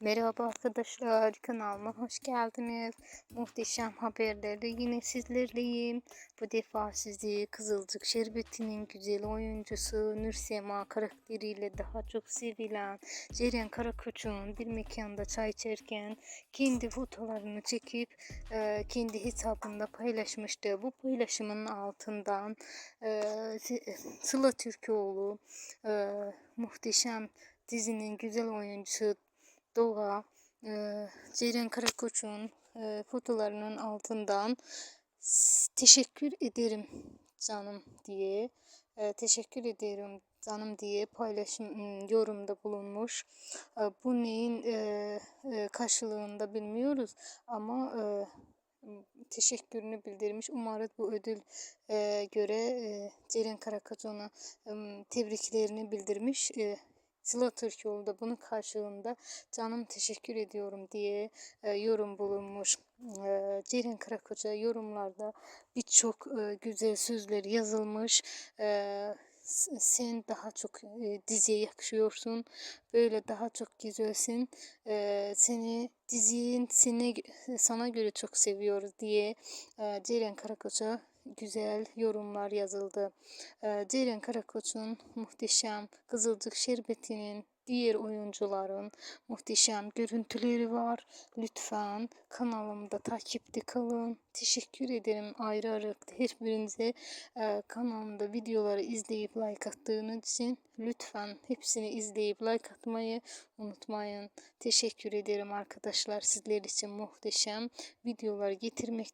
Merhaba arkadaşlar, kanalıma hoş geldiniz. Muhteşem haberlerle yine sizlerleyim. Bu defa sizi Kızılcık Şerbeti'nin güzel oyuncusu Nursema karakteriyle daha çok sevilen Ceren Karakoç'un bir mekanda çay içerken kendi fotolarını çekip e, kendi hesabında paylaşmıştı. Bu paylaşımın altından e, Sıla Türkoğlu e, muhteşem dizinin güzel oyuncusu Doğa, e, Ceren Karakoç'un e, fotolarının altından "S- teşekkür ederim canım diye e, teşekkür ederim canım diye paylaşım yorumda bulunmuş. E, bu neyin e, e, karşılığında bilmiyoruz ama e, teşekkürünü bildirmiş. Umarız bu ödül e, göre e, Ceren Karakoç ona e, tebriklerini bildirmiş. E, Sıla Türkoğlu da bunun karşılığında canım teşekkür ediyorum diye e, yorum bulunmuş. E, Ceren Karakoç'a yorumlarda birçok e, güzel sözler yazılmış. E, sen daha çok e, diziye yakışıyorsun. Böyle daha çok güzelsin. E, seni dizinin seni sana göre çok seviyoruz diye e, Ceren Karakoç'a güzel yorumlar yazıldı. E, Ceren Karakoç'un muhteşem Kızılcık Şerbeti'nin diğer oyuncuların muhteşem görüntüleri var. Lütfen kanalımda takipte kalın. Teşekkür ederim ayrı ayrı her birinize e, kanalımda videoları izleyip like attığınız için lütfen hepsini izleyip like atmayı unutmayın. Teşekkür ederim arkadaşlar. Sizler için muhteşem videolar getirmekte.